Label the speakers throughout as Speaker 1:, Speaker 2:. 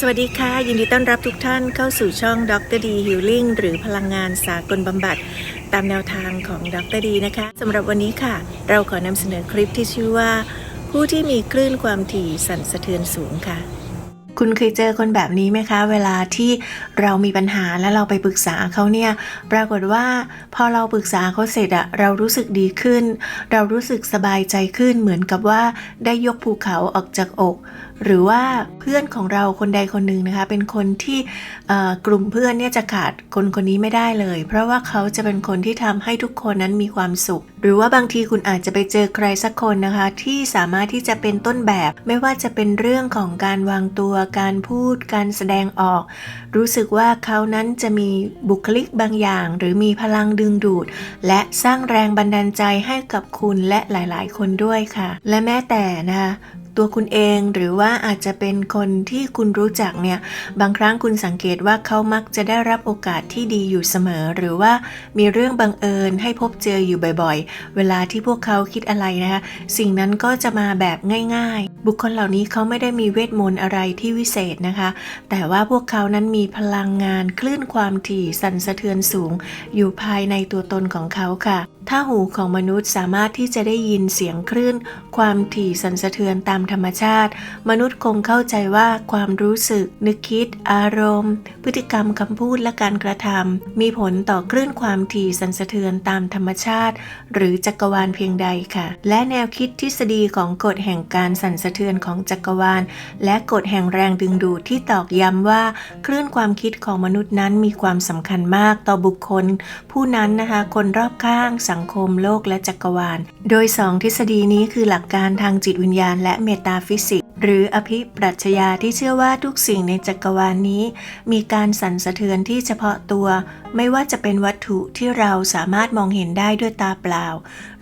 Speaker 1: สวัสดีค่ะ ยินดีต้อนรับทุกท่านเข้าสู่ช่องดรดีฮิลลิ่งหรือพลังงานสากลบำบัด ตามแนวทางของดรดีนะคะสำหรับวันนี้ค่ะ เราขอนำเสนอคลิปที่ชื่อว่า ผู้ที่มีคลื่นความถี่สั่นสะเทือนสูงค่ะ คุณเคยเจอคนแบบนี้ไหมคะ เวลาที่เรามีปัญหาแล้วเราไปปรึกษาเขาเนี่ยปรากฏว่าพอเราปรึกษาเขาเสร็จอะเรารู้สึกดีขึ้น เรารู้สึกสบายใจขึ้นเหมือนกับว่าได้ยกภูเขาออกจากอก หรือว่าเพื่อนของเราคนใดคนหนึ่งนะคะ เป็นคนที่กลุ่มเพื่อนเนี่ยจะขาดคนคนนี้ไม่ได้เลย เพราะว่าเขาจะเป็นคนที่ทำให้ทุกคนนั้นมีความสุข หรือว่าบางทีคุณอาจจะไปเจอใครสักคนนะคะ ที่สามารถที่จะเป็นต้นแบบ ไม่ว่าจะเป็นเรื่องของการวางตัวการพูดการแสดงออก รู้สึกว่าเขานั้นจะมีบุคลิกบางอย่าง หรือมีพลังดึงดูด และสร้างแรงบันดาลใจให้กับคุณและหลาย ๆ คนด้วยค่ะ และแม้แต่นะคะตัวคุณเองหรือว่าอาจจะเป็นคนที่คุณรู้จักเนี่ยบางครั้งคุณสังเกตว่าเขามักจะได้รับโอกาสที่ดีอยู่เสมอ หรือว่ามีเรื่องบังเอิญให้พบเจออยู่บ่อยๆ เวลาที่พวกเขาคิดอะไรนะคะสิ่งนั้นก็จะมาแบบง่าย บุคคลเหล่านี้เขาไม่ได้มีเวทมนต์อะไรที่วิเศษนะคะ แต่ว่าพวกเขานั้นมีพลังงานคลื่นความถี่สั่นสะเทือนสูง อยู่ภายในตัวตนของเขาค่ะ ถ้าหูของมนุษย์สามารถที่จะได้ยินเสียงคลื่น ความถี่สั่นสะเทือนตามธรรมชาติ มนุษย์คงเข้าใจว่าความรู้สึก นึกคิด อารมณ์ พฤติกรรมคำพูดและการกระทำมีผลต่อคลื่นความถี่สั่นสะเทือนตามธรรมชาติ หรือจักรวาลเพียงใดค่ะ และแนวคิดทฤษฎีของกฎแห่งการสั่นสะเทือนของจักรวาล และกฎแห่งแรงดึงดูดที่ตอกย้ำว่าคลื่นความคิดของมนุษย์นั้นมีความสำคัญมากต่อบุคคล ผู้นั้นนะคะคนรอบข้างสังคมโลกและจักรวาล โดยสองทฤษฎีนี้คือหลักการทางจิตวิญญาณและเมตาฟิสิกส์หรืออภิปรัชญาที่เชื่อว่าทุกสิ่งในจักรวาลนี้ มีการสั่นสะเทือนที่เฉพาะตัว ไม่ว่าจะเป็นวัตถุที่เราสามารถมองเห็นได้ด้วยตาเปล่า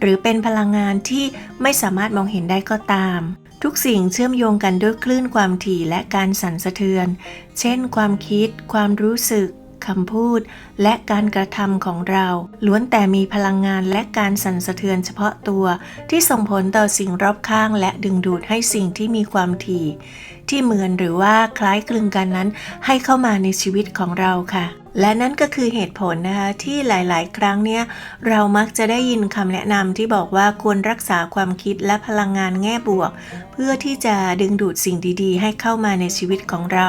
Speaker 1: หรือเป็นพลังงานที่ไม่สามารถมองเห็นได้ก็ตาม ทุกสิ่งเชื่อมโยงกันด้วยคลื่นความถี่และการสั่นสะเทือน เช่น ความคิด ความรู้สึก คำพูด และการกระทำของเรา ล้วนแต่มีพลังงานและการสั่นสะเทือนเฉพาะตัว ที่ส่งผลต่อสิ่งรอบข้าง และดึงดูดให้สิ่งที่มีความถี่ ที่เหมือนหรือว่าคล้ายคลึงกันนั้น ให้เข้ามาในชีวิตของเราค่ะ และนั่นก็คือเหตุผลนะคะที่หลาย ๆ ครั้งเนี่ยเรามักจะได้ยินคำแนะนำที่บอกว่าควรรักษาความคิดและพลังงานแง่บวก เพื่อที่จะดึงดูดสิ่งดี ๆ ให้เข้ามาในชีวิตของเรา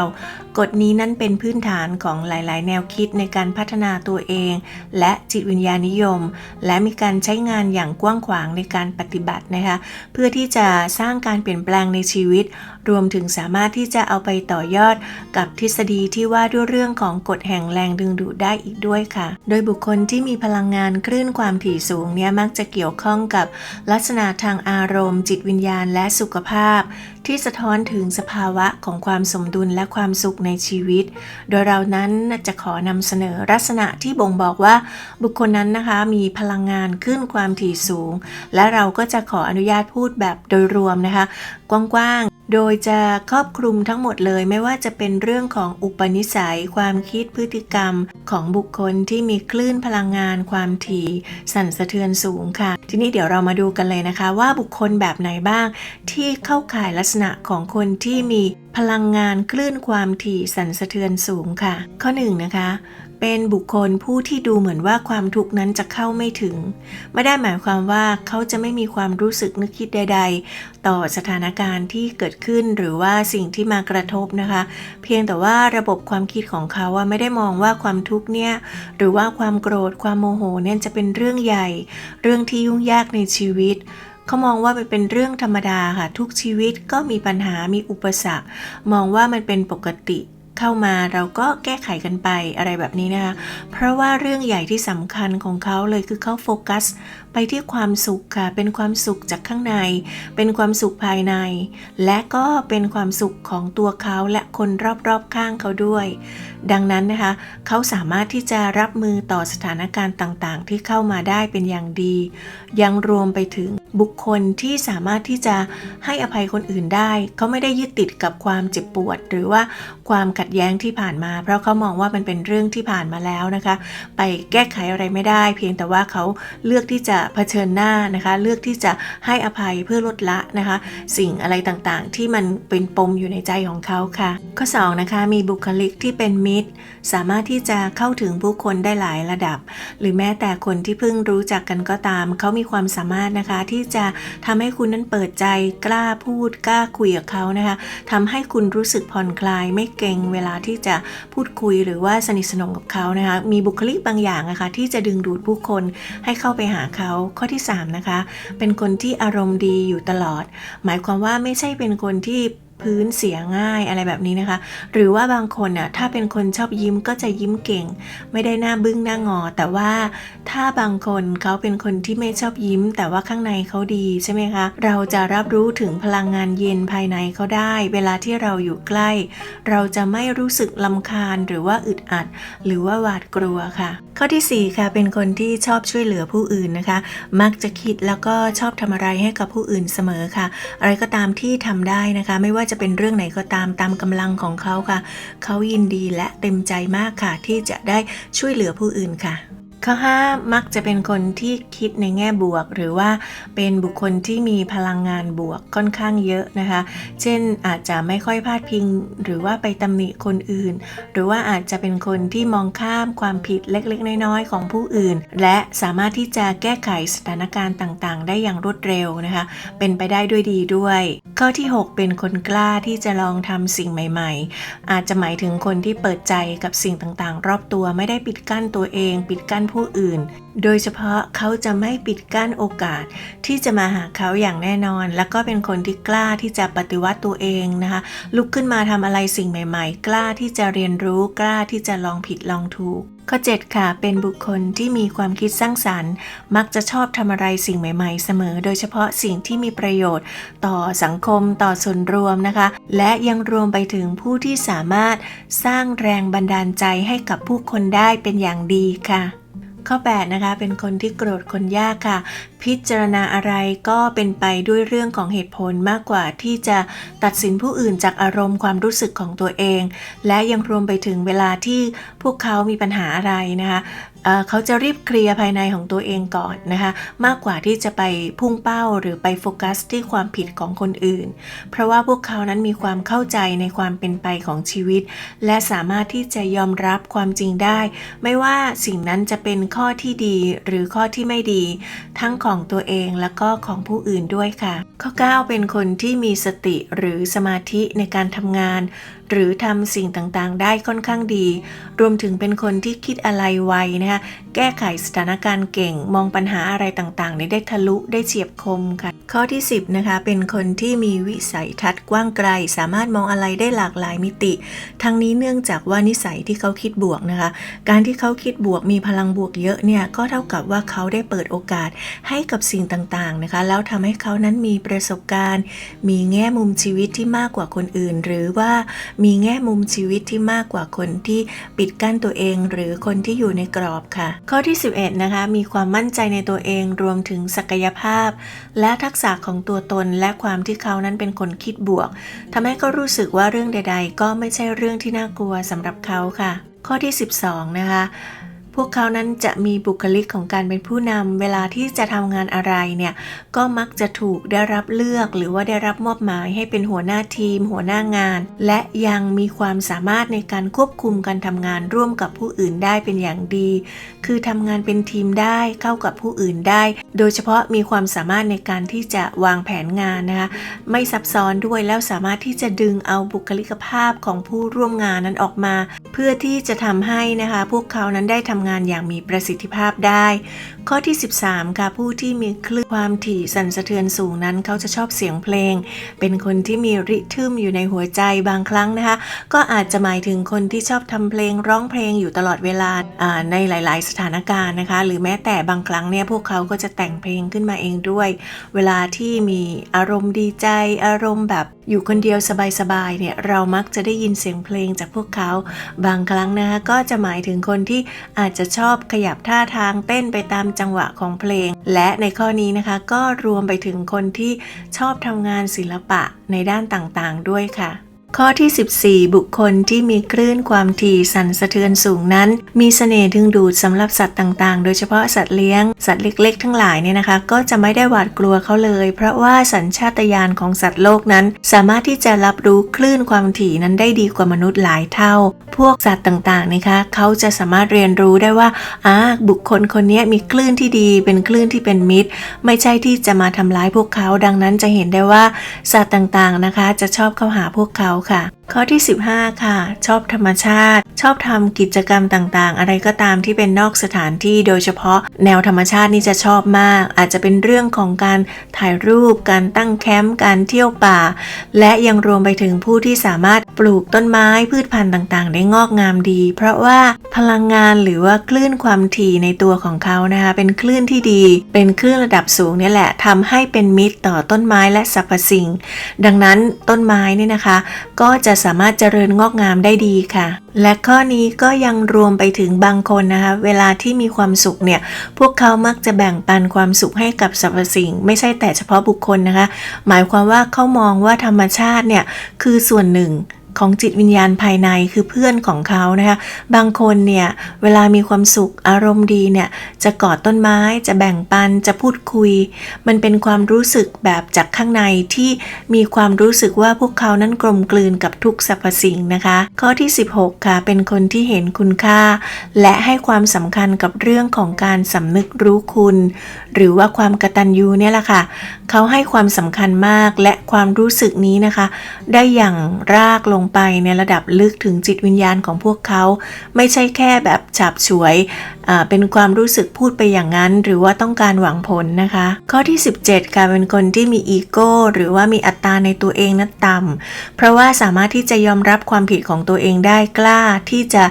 Speaker 1: กฎนี้นั่นเป็นพื้นฐานของหลาย ๆ แนวคิดในการพัฒนาตัวเอง และจิตวิญญาณนิยม และมีการใช้งานอย่างกว้างขวางในการปฏิบัตินะคะเพื่อที่จะสร้างการเปลี่ยนแปลงในชีวิต รวมถึงสาามารถที่จะเอาไปต่อยอดกับทฤษฎีที่ว่าด้วยเรื่องของกฎแห่งแรงดึงดูดได้อีกด้วยค่ะ โดยบุคคลที่มีพลังงานคลื่นความถี่สูงเนี่ยมักจะเกี่ยวข้องกับลักษณะทางอารมณ์ จิตวิญญาณและสุขภาพ ที่สะท้อนถึงสภาวะของความสมดุลและความสุขในชีวิต โดยเรานั้นจะขอนำเสนอลักษณะที่บ่งบอกว่าบุคคลนั้นนะคะมีพลังงานขึ้นความถี่สูง และเราก็จะขออนุญาตพูดแบบโดยรวมนะคะ กว้างๆ โดยจะครอบคลุมทั้งหมดเลยไม่ว่าจะเป็นเรื่องของอุปนิสัย ความคิดพฤติกรรมของบุคคลที่มีคลื่นพลังงาน ความถี่สั่นสะเทือนสูงค่ะ ทีนี้เดี๋ยวเรามาดูกันเลยนะคะ ว่าบุคคลแบบไหนบ้าง ที่เข้าข่ายลักษณะของคนที่มีพลังงานคลื่นความถี่สั่นสะเทือนสูงค่ะ ข้อหนึ่งนะคะ เป็นบุคคลผู้ที่ดูเหมือนว่าความทุกข์นั้นจะเข้าไม่ถึง ไม่ได้หมายความว่าเขาจะไม่มีความรู้สึกนึกคิดใด ๆ ต่อสถานการณ์ที่เกิดขึ้นหรือว่าสิ่งที่มากระทบนะคะ เพียงแต่ว่าระบบความคิดของเขาว่าไม่ได้มองว่าความทุกข์เนี่ยหรือว่าความโกรธความโมโหเนี่ยจะเป็นเรื่องใหญ่ เรื่องที่ยุ่งยากในชีวิตเขามองว่ามันเป็นเรื่องธรรมดาค่ะ ทุกชีวิตก็มีปัญหามีอุปสรรค มองว่ามันเป็นปกติ เข้ามาเราก็แก้ไขกันไปอะไรแบบนี้นะคะ เพราะว่าเรื่องใหญ่ที่สำคัญของเขาเลยคือเขาโฟกัส ไปที่ความสุขค่ะ เป็นความสุขจากข้างใน เป็นความสุขภายใน และก็เป็นความสุขของตัวเขาและคนรอบๆข้างเขาด้วย ดังนั้นนะคะ เขาสามารถที่จะรับมือต่อสถานการณ์ต่างๆ ที่เข้ามาได้เป็นอย่างดี ยังรวมไปถึงบุคคลที่สามารถที่จะให้อภัยคนอื่นได้ เขาไม่ได้ยึดติดกับความเจ็บปวด หรือว่าความขัดแย้งที่ผ่านมา เพราะเขามองว่ามันเป็นเรื่องที่ผ่านมาแล้วนะคะ ไปแก้ไขอะไรไม่ได้ เพียงแต่ว่าเขาเลือกที่จะเผชิญหน้านะคะ เลือกที่จะให้อภัยเพื่อลดละนะคะ สิ่งอะไรต่างๆ ที่มันเป็นปมอยู่ในใจของเขาค่ะ ข้อ2นะคะมีบุคลิกที่เป็นมิตร สามารถที่จะเข้าถึงผู้คนได้หลายระดับ หรือแม้แต่คนที่เพิ่งรู้จักกันก็ตาม เขามีความสามารถนะคะที่จะทำให้คุณนั้นเปิดใจกล้าพูดกล้าคุยกับเขานะคะทำให้คุณรู้สึกผ่อนคลายไม่เกรงเวลาที่จะพูดคุยหรือว่าสนิทสนมกับเขานะคะมีบุคลิกบางอย่างนะคะที่จะดึงดูดผู้คนให้เข้าไปหาเขาข้อที่สามนะคะเป็นคนที่อารมณ์ดีอยู่ตลอด หมายความว่าไม่ใช่เป็นคนที่ พื้นเสียง่ายอะไรแบบนี้นะคะ หรือว่าบางคนน่ะถ้าเป็นคนชอบยิ้มก็จะยิ้มเก่ง ไม่ได้หน้าบึ้งหน้างอ แต่ว่าถ้าบางคนเขาเป็นคนที่ไม่ชอบยิ้ม แต่ว่าข้างในเขาดีใช่ไหมคะ เราจะรับรู้ถึงพลังงานเย็นภายในเขาได้ เวลาที่เราอยู่ใกล้ เราจะไม่รู้สึกลำคาญหรือว่าอึดอัด หรือว่าหวาดกลัวค่ะ ข้อที่4ค่ะเป็นคนที่ชอบช่วยเหลือผู้อื่นนะคะ มักจะคิดแล้วก็ชอบทำอะไรให้กับผู้อื่นเสมอค่ะ อะไรก็ตามที่ทำได้นะคะ ไม่ว่าจะเป็นเรื่องไหนก็ตามตามกำลังของเขาค่ะ เขายินดีและเต็มใจมากค่ะ ที่จะได้ช่วยเหลือผู้อื่นค่ะ ข้อ5มักจะเป็นคนที่คิดในแง่บวก หรือว่าเป็นบุคคลที่มีพลังงานบวกค่อนข้างเยอะนะคะ เช่นอาจจะไม่ค่อยพลาดพิง หรือว่าไปตำหนิคนอื่น หรือว่าอาจจะเป็นคนที่มองข้ามความผิดเล็กๆ น้อยๆ ของผู้อื่น และสามารถที่จะแก้ไขสถานการณ์ต่างๆ ได้อย่างรวดเร็วนะคะ เป็นไปได้ด้วยดีด้วย ข้อที่ 6 เป็นคนกล้าที่จะลองทำสิ่งใหม่ ๆ อาจจะหมายถึงคนที่เปิดใจกับสิ่งต่างๆ รอบตัวไม่ได้ปิดกั้นตัวเอง ปิดกั้นผู้อื่น โดยเฉพาะเขาจะไม่ปิดกั้นโอกาสที่จะมาหาเขาอย่างแน่นอน แล้วก็เป็นคนที่กล้าที่จะปฏิวัติตัวเองนะคะ ลุกขึ้นมาทำอะไรสิ่งใหม่ ๆ กล้าที่จะเรียนรู้กล้าที่จะลองผิดลองถูกข้อ7ค่ะ เป็นบุคคลที่มีความคิดสร้างสรรค์ มักจะชอบทำอะไรสิ่งใหม่ ๆ เสมอ โดยเฉพาะสิ่งที่มีประโยชน์ ต่อสังคมต่อส่วนรวมนะคะ และยังรวมไปถึงผู้ที่สามารถสร้างแรงบันดาลใจให้กับผู้คนได้เป็นอย่างดีค่ะ ข้อ 8 นะคะ เป็นคนที่โกรธคนยากค่ะ พิจารณาอะไรก็เป็นไปด้วยเรื่องของเหตุผลมากกว่าที่จะตัดสินผู้อื่นจากอารมณ์ความรู้สึกของตัวเอง และยังรวมไปถึงเวลาที่พวกเขามีปัญหาอะไรนะคะเขาจะรีบเคลียร์ภายในของตัวเองก่อนนะคะมากกว่าที่จะไปพุ่งเป้าหรือไปโฟกัสที่ความผิดของคนอื่น เพราะว่าพวกเขานั้นมีความเข้าใจในความเป็นไปของชีวิต และสามารถที่จะยอมรับความจริงได้ ไม่ว่าสิ่งนั้นจะเป็นข้อที่ดีหรือข้อที่ไม่ดี ทั้งของตัวเองและก็ของผู้อื่นด้วยค่ะ ข้อ 9 เป็นคนที่มีสติหรือสมาธิในการทำงานหรือทำสิ่งต่างๆ ได้ค่อนข้างดี รวมถึงเป็นคนที่คิดอะไรไวนะคะแก้ไขสถานการณ์เก่ง มองปัญหาอะไรต่างๆได้ทะลุได้เฉียบคมค่ะ ข้อที่ 10 นะคะ เป็นคนที่มีวิสัยทัศน์กว้างไกล สามารถมองอะไรได้หลากหลายมิติ ทั้งนี้เนื่องจากว่านิสัยที่เขาคิดบวกนะคะ การที่เขาคิดบวกมีพลังบวกเยอะเนี่ย ก็เท่ากับว่าเขาได้เปิดโอกาสให้กับสิ่งต่างๆนะคะ แล้วทำให้เขานั้นมีประสบการณ์ มีแง่มุมชีวิตที่มากกว่าคนอื่น หรือว่ามีแง่มุมชีวิตที่มากกว่าคนที่ปิดกั้นตัวเอง หรือคนที่อยู่ในกรอบค่ะ ข้อที่ 11 นะคะ มีความมั่นใจในตัวเองรวมถึงศักยภาพ และทักษะของตัวตนและความที่เขานั้นเป็นคนคิดบวกทำให้เขารู้สึกว่าเรื่องใด ๆ ก็ไม่ใช่เรื่องที่น่ากลัวสำหรับเขาค่ะ ข้อที่ 12 นะคะ พวกเขานั้นจะมีบุคลิกของการเป็นผู้นำเวลาที่จะทำงานอะไรเนี่ยก็มักจะถูกได้รับเลือกหรือว่าได้รับมอบหมายให้เป็นหัวหน้าทีม หัวหน้างาน และยังมีความสามารถในการควบคุมการทำงานร่วมกับผู้อื่นได้เป็นอย่างดี คือทำงานเป็นทีมได้เข้ากับผู้อื่นได้ โดยเฉพาะมีความสามารถในการที่จะวางแผนงานนะคะไม่ซับซ้อนด้วยแล้วสามารถที่จะดึงเอาบุคลิกภาพของผู้ร่วมงานนั้นออกมา เพื่อที่จะทำให้นะคะพวกเขานั้นได้ทำงานอย่างมีประสิทธิภาพได้ ข้อที่ 13 ค่ะผู้ที่มีคลื่นความถี่สั่นสะเทือนสูงนั้น เขาจะชอบเสียงเพลง เป็นคนที่มีริทึมอยู่ในหัวใจบางครั้งนะคะ ก็อาจจะหมายถึงคนที่ชอบทำเพลงร้องเพลงอยู่ตลอดเวลาอ่าในหลาย ๆ สถานการณ์นะคะ หรือแม้แต่บางครั้งเนี่ยพวกเขาก็จะแต่งเพลงขึ้นมาเองด้วย เวลาที่มีอารมณ์ดีใจอารมณ์แบบ อยู่คนเดียวสบายๆเนี่ยเรามักจะได้ยินเสียงเพลงจากพวกเขา บางครั้งนะคะก็จะหมายถึงคนที่อาจจะชอบขยับท่าทางเต้นไปตามจังหวะของเพลง และในข้อนี้นะคะ ก็รวมไปถึงคนที่ชอบทำงานศิลปะในด้านต่างๆด้วยค่ะ ข้อที่ 14 บุคคลที่มีคลื่นความถี่สั่นสะเทือนสูงนั้น มีเสน่ห์ดึงดูดสำหรับสัตว์ต่างๆ โดยเฉพาะสัตว์เลี้ยง สัตว์เล็กๆ ทั้งหลายเนี่ยนะคะ ก็จะไม่ได้หวาดกลัวเขาเลย เพราะว่าสัญชาตญาณของสัตว์โลกนั้น สามารถที่จะรับรู้คลื่นความถี่นั้นได้ดีกว่ามนุษย์หลายเท่า พวกสัตว์ต่างๆนะคะเขาจะสามารถเรียนรู้ได้ว่าอ่าบุคคลคนนี้มีคลื่นที่ดี เป็นคลื่นที่เป็นมิตร ไม่ใช่ที่จะมาทำร้ายพวกเขาดังนั้นจะเห็นได้ว่าสัตว์ต่างๆนะคะ จะชอบเข้าหาพวกเขาค่ะ ข้อที่ 15 ค่ะ ชอบธรรมชาติ ชอบทำกิจกรรมต่างๆ อะไรก็ตามที่เป็นนอกสถานที่โดยเฉพาะแนวธรรมชาตินี่จะชอบมาก อาจจะเป็นเรื่องของการถ่ายรูป การตั้งแคมป์การเที่ยวป่า และยังรวมไปถึงผู้ที่สามารถปลูกต้นไม้พืชพันธุ์ต่างๆ ได้งอกงามดี เพราะว่าพลังงานหรือว่าคลื่นความถี่ในตัวของเขานะคะเป็นคลื่นที่ดี เป็นคลื่นระดับสูงนี่แหละทำให้เป็นมิตรต่อต้นไม้และสรรพสิ่ง ดังนั้นต้นไม้นี่นะคะ ก็จะสามารถเจริญงอกงามได้ดีค่ะ และข้อนี้ก็ยังรวมไปถึงบางคนนะคะ เวลาที่มีความสุขเนี่ย พวกเขามักจะแบ่งปันความสุขให้กับสรรพสิ่ง ไม่ใช่แต่เฉพาะบุคคลนะคะ หมายความว่าเขามองว่าธรรมชาติเนี่ยคือส่วนหนึ่ง ของจิตวิญญาณภายในคือเพื่อนของเขานะคะบางคนเนี่ยเวลามีความสุขอารมณ์ดีเนี่ยจะกอดต้นไม้จะแบ่งปันจะพูดคุย มันเป็นความรู้สึกแบบจากข้างในที่มีความรู้สึกว่าพวกเขานั้นกลมกลืนกับทุกสรรพสิ่งนะคะ ข้อที่ 16 ค่ะ เป็นคนที่เห็นคุณค่า และให้ความสำคัญกับเรื่องของการสำนึกรู้คุณ หรือว่าความกตัญญูเนี่ยแหละค่ะ เขาให้ความสำคัญมากและความรู้สึกนี้นะคะ ได้อย่างรากลงไปในระดับลึกถึงจิตวิญญาณของพวกเขา ไม่ใช่แค่แบบฉับฉวย เป็นความรู้สึกพูดไปอย่างนั้น หรือว่าต้องการหวังผลนะคะ ข้อที่ 17ค่ะเป็นคนที่มีอีโก้หรือว่ามีอัตตาในตัวเองนั้นต่ำเพราะว่าสามารถที่จะยอมรับความผิดของตัวเองได้กล้าที่จะ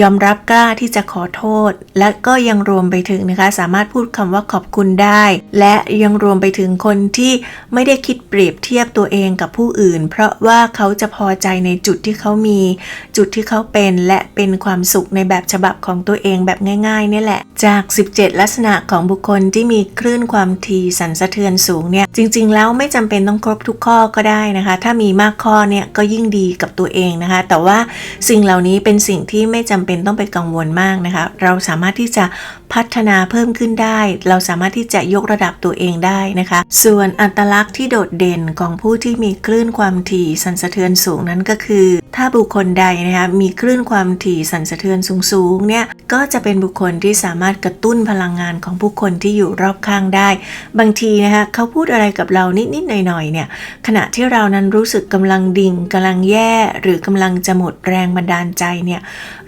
Speaker 1: ยอมรับกล้าที่จะขอโทษ และก็ยังรวมไปถึงนะคะ สามารถพูดคำว่าขอบคุณได้ และยังรวมไปถึงคนที่ไม่ได้คิดเปรียบเทียบตัวเองกับผู้อื่น เพราะว่าเขาจะพอใจในจุดที่เขามี จุดที่เขาเป็นและเป็นความสุขในแบบฉบับของตัวเองแบบง่ายเนี่ยแหละ จาก 17 ลักษณะของบุคคลที่มีคลื่นความถี่สั่นสะเทือนสูงเนี่ย จริง ๆ แล้วไม่จำเป็นต้องครบทุกข้อก็ได้นะคะ ถ้ามีมากข้อเนี่ยก็ยิ่งดีกับตัวเองนะคะ แต่ว่าสิ่งเหล่านี้เป็นสิ่งที่ไม่จำเป็นต้องไปกังวลมากนะคะ เราสามารถที่จะ พัฒนาเพิ่มขึ้นได้ เราสามารถที่จะยกระดับตัวเองได้นะคะ ส่วนอัตลักษณ์ที่โดดเด่นของผู้ที่มีคลื่นความถี่สั่นสะเทือนสูงนั้นก็คือ ถ้าบุคคลใดนะคะมีคลื่นความถี่สั่นสะเทือนสูงๆเนี่ยก็จะเป็นบุคคลที่สามารถกระตุ้นพลังงานของผู้คนที่อยู่รอบข้างได้ บางทีนะคะเขาพูดอะไรกับเรานิดๆหน่อยๆเนี่ยขณะที่เรานั้นรู้สึกกำลังดิ่งกำลังแย่ หรือกำลังจะหมดแรงบันดาลใจเนี่ย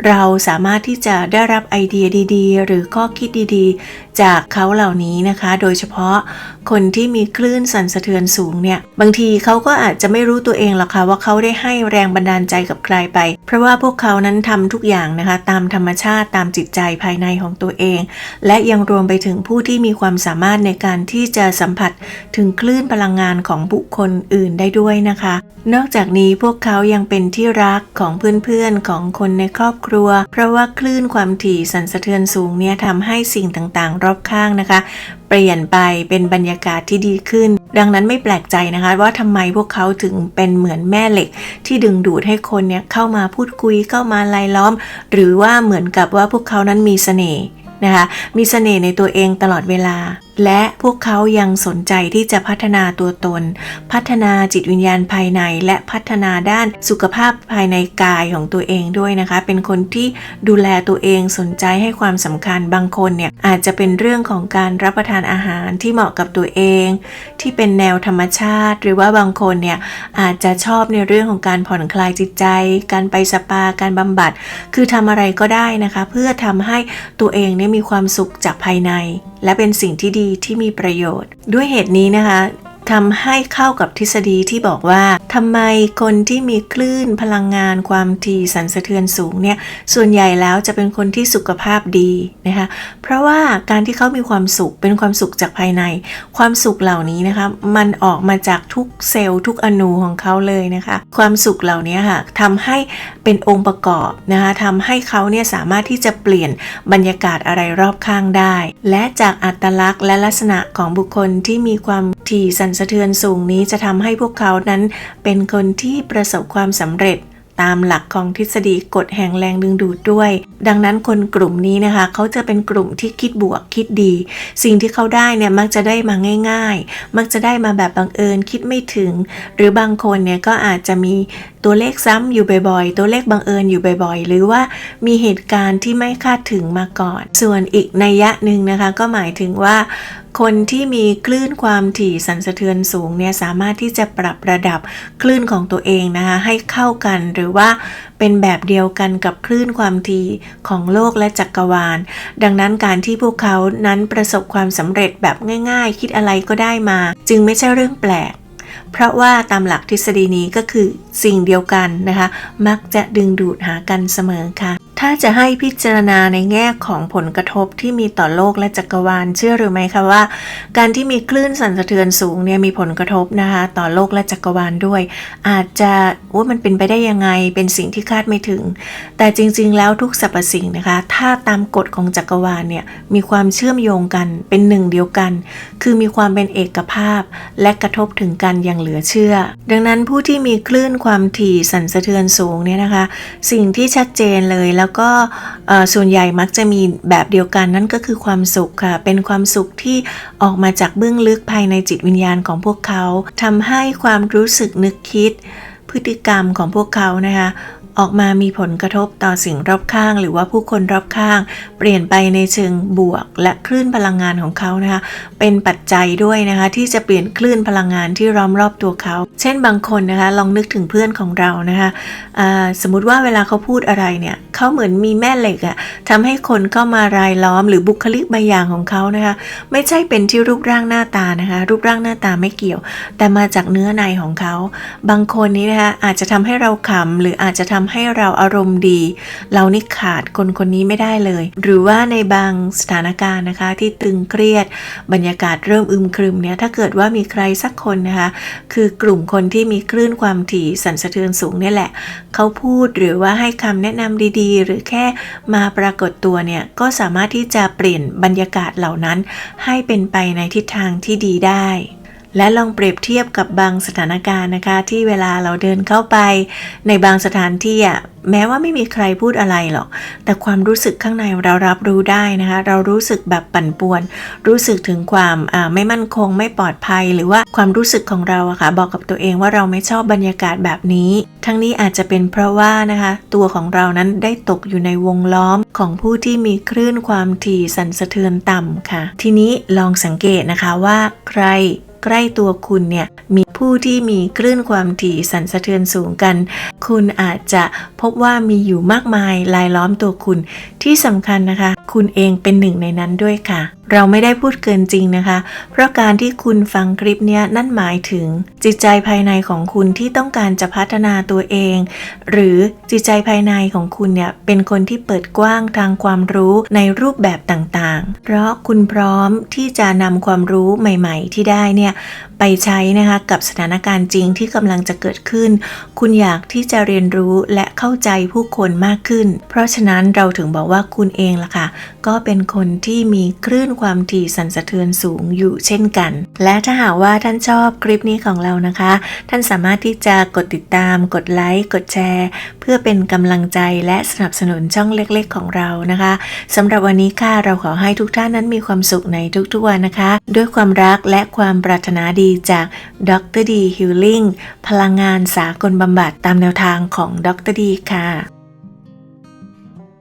Speaker 1: เราสามารถที่จะได้รับไอเดียดี ๆ หรือข้อคิดดีๆ จากเขาเหล่านี้นะคะ โดยเฉพาะ คนที่มีคลื่นสั่นสะเทือนสูงเนี่ยบางทีเขาก็อาจจะไม่รู้ตัวเองหรอกค่ะว่าเขาได้ให้แรงบันดาลใจกับใครไป เพราะว่าพวกเขานั้นทำทุกอย่างนะคะ ตามธรรมชาติตามจิตใจภายในของตัวเอง และยังรวมไปถึงผู้ที่มีความสามารถในการที่จะสัมผัสถึงคลื่นพลังงานของบุคคลอื่นได้ด้วยนะคะ นอกจากนี้พวกเขายังเป็นที่รักของเพื่อนๆของคนในครอบครัว เพราะว่าคลื่นความถี่สั่นสะเทือนสูงเนี่ยทำให้สิ่งต่างๆ รอบข้างนะคะเปลี่ยนไปเป็นบรรยากาศที่ดีขึ้น ดังนั้นไม่แปลกใจนะคะ ว่าทำไมพวกเขาถึงเป็นเหมือนแม่เหล็ก ที่ดึงดูดให้คนเนี่ยเข้ามาพูดคุยเข้ามาลายล้อม หรือว่าเหมือนกับว่าพวกเขานั้นมีเสน่ห์นะคะ มีเสน่ห์ในตัวเองตลอดเวลา และพวกเขายังสนใจที่จะพัฒนาตัวตน พัฒนาจิตวิญญาณภายใน และพัฒนาด้านสุขภาพภายในกายของตัวเองด้วยนะคะ เป็นคนที่ดูแลตัวเองสนใจให้ความสำคัญบางคนเนี่ยอาจจะเป็นเรื่องของการรับประทานอาหารที่เหมาะกับตัวเอง ที่เป็นแนวธรรมชาติ หรือว่าบางคนเนี่ยอาจจะชอบในเรื่องของการผ่อนคลายจิตใจ การไปสปาการบำบัด คือทำอะไรก็ได้นะคะ เพื่อทำให้ตัวเองเนี่ยมีความสุขจากภายใน และเป็นสิ่งที่ดีที่มีประโยชน์ ด้วยเหตุนี้นะคะ ทำให้เข้ากับทฤษฎีที่บอกว่าทำไมคนที่มีคลื่นพลังงานความถี่สั่นสะเทือนสูงเนี่ยส่วนใหญ่แล้วจะเป็นคนที่สุขภาพดีนะคะเพราะว่าการที่เขามีความสุขเป็นความสุขจากภายใน ความสุขเหล่านี้นะคะมันออกมาจากทุกเซลล์ทุกอนูของเขาเลยนะคะความสุขเหล่านี้ค่ะทำให้เป็นองค์ประกอบนะคะทำให้เขาเนี่ยสามารถที่จะเปลี่ยนบรรยากาศอะไรรอบข้างได้ และจากอัตลักษณ์และลักษณะของบุคคลที่มีความถี่สั่นสะเทือนสูงนี้จะทำให้พวกเขานั้นเป็นคนที่ประสบความสำเร็จตามหลักของทฤษฎีกฎแห่งแรงดึงดูดด้วย ดังนั้นคนกลุ่มนี้นะคะ เขาจะเป็นกลุ่มที่คิดบวกคิดดี สิ่งที่เขาได้เนี่ยมักจะได้มาง่าย ๆ มักจะได้มาแบบบังเอิญคิดไม่ถึง หรือบางคนเนี่ยก็อาจจะมี ตัวเลขซ้ำอยู่บ่อยๆ ตัวเลขบังเอิญอยู่บ่อยๆ หรือว่ามีเหตุการณ์ที่ไม่คาดถึงมาก่อน ส่วนอีกนัยยะหนึ่งนะคะ ก็หมายถึงว่าคนที่มีคลื่นความถี่สั่นสะเทือนสูงเนี่ยสามารถที่จะปรับระดับคลื่นของตัวเองนะคะให้เข้ากันหรือว่าเป็นแบบเดียวกันกับคลื่นความถี่ของโลกและจักรวาล ดังนั้นการที่พวกเขานั้นประสบความสำเร็จแบบง่าย ๆ คิดอะไรก็ได้มา จึงไม่ใช่เรื่องแปลก เพราะว่าตามหลักทฤษฎีนี้ก็คือสิ่งเดียวกันนะคะ มักจะดึงดูดหากันเสมอค่ะ ถ้าจะให้พิจารณาในแง่ของผลกระทบที่มีต่อโลกและจักรวาล เชื่อหรือไม่คะว่า การที่มีคลื่นสั่นสะเทือนสูงเนี่ยมีผลกระทบนะคะต่อโลกและจักรวาลด้วย อาจจะว่ามันเป็นไปได้ยังไงเป็นสิ่งที่คาดไม่ถึง แต่จริงๆ แล้วทุกสรรพสิ่งนะคะ ถ้าตามกฎของจักรวาลเนี่ยมีความเชื่อมโยงกันเป็นหนึ่งเดียวกัน คือมีความเป็นเอกภาพ และกระทบถึงกันอย่างเหลือเชื่อ ดังนั้นผู้ที่มีคลื่นความถี่สั่นสะเทือนสูงเนี่ยนะคะ สิ่งที่ชัดเจนเลยแล้วแล้วก็ส่วนใหญ่มักจะมีแบบเดียวกันนั่นก็คือความสุขค่ะ เป็นความสุขที่ออกมาจากเบื้องลึกภายในจิตวิญญาณของพวกเขาทำให้ความรู้สึกนึกคิดพฤติกรรมของพวกเขานะคะ ออกมามีผลกระทบต่อสิ่งรอบข้าง หรือว่าผู้คนรอบข้าง เปลี่ยนไปในเชิงบวก และคลื่นพลังงานของเขานะคะ เป็นปัจจัยด้วยนะคะที่จะเปลี่ยนคลื่นพลังงานที่ล้อมรอบตัวเขา เช่นบางคนนะคะลองนึกถึงเพื่อนของเรานะคะสมมติว่าเวลาเขาพูดอะไรเนี่ยเขาเหมือนมีแม่เหล็กอะทำให้คนเข้ามารายล้อมหรือบุคลิกบางอย่างของเขานะคะ ไม่ใช่เป็นที่รูปร่างหน้าตานะคะ รูปร่างหน้าตาไม่เกี่ยว แต่มาจากเนื้อในของเขา บางคนนี้นะคะอาจจะทำให้เราขำหรืออาจจะทำให้เราอารมณ์ดี เรานี่ขาดคนคนนี้ไม่ได้เลย หรือว่าในบางสถานการณ์นะคะที่ตึงเครียด บรรยากาศเริ่มอึมครึมเนี่ยถ้าเกิดว่ามีใครสักคนนะคะคือกลุ่มคนที่มีคลื่นความถี่สั่นสะเทือนสูงนี่แหละ เขาพูดหรือว่าให้คำแนะนำดีๆ หรือแค่มาปรากฏตัวเนี่ยก็สามารถที่จะเปลี่ยนบรรยากาศเหล่านั้น ให้เป็นไปในทิศทางที่ดีได้ และลองเปรียบเทียบกับบางสถานการณ์นะคะ ที่เวลาเราเดินเข้าไป ในบางสถานที่อะแม้ว่าไม่มีใครพูดอะไรหรอก แต่ความรู้สึกข้างในเรารับรู้ได้นะคะ เรารู้สึกแบบปั่นป่วน รู้สึกถึงความไม่มั่นคงไม่ปลอดภัย หรือว่าความรู้สึกของเราอะค่ะบอกกับตัวเองว่าเราไม่ชอบบรรยากาศแบบนี้ ทั้งนี้อาจจะเป็นเพราะว่านะคะ ตัวของเรานั้นได้ตกอยู่ในวงล้อมของผู้ที่มีคลื่นความถี่สั่นสะเทือนต่ำค่ะ ทีนี้ลองสังเกตนะคะว่าใคร ใกล้ตัวคุณเนี่ยมีผู้ที่มีคลื่นความถี่สั่นสะเทือนสูงกัน คุณอาจจะพบว่ามีอยู่มากมายลายล้อมตัวคุณที่สำคัญนะคะ คุณเองเป็นหนึ่งในนั้นด้วยค่ะ เราไม่ได้พูดเกินจริงนะคะ เพราะการที่คุณฟังคลิปนี้นั่นหมายถึง จิตใจภายในของคุณที่ต้องการจะพัฒนาตัวเอง หรือจิตใจภายในของคุณเนี่ยเป็นคนที่เปิดกว้างทางความรู้ในรูปแบบต่างๆ เพราะคุณพร้อมที่จะนำความรู้ใหม่ๆ ที่ได้เนี่ยไปใช้นะคะกับสถานการณ์จริงที่กำลังจะเกิดขึ้น คุณอยากที่จะเรียนรู้และเข้าใจผู้คนมากขึ้น เพราะฉะนั้นเราถึงบอกว่าคุณเองล่ะค่ะ ก็เป็นคนที่มีคลื่นความถี่สั่นสะเทือนสูงอยู่เช่นกัน และถ้าหากว่าท่านชอบคลิปนี้ของเรานะคะ ท่านสามารถที่จะกดติดตาม กดไลค์ กดแชร์ เพื่อเป็นกำลังใจและสนับสนุนช่องเล็กๆ ของเรานะคะสำหรับวันนี้ค่ะเราขอให้ทุกท่านนั้นมีความสุขในทุกๆวันนะคะ ด้วยความรักและความปรารถนาดีจากดรดีฮิลลิ่งพลังงานสากลบำบัดตามแนวทางของดรดีค่ะ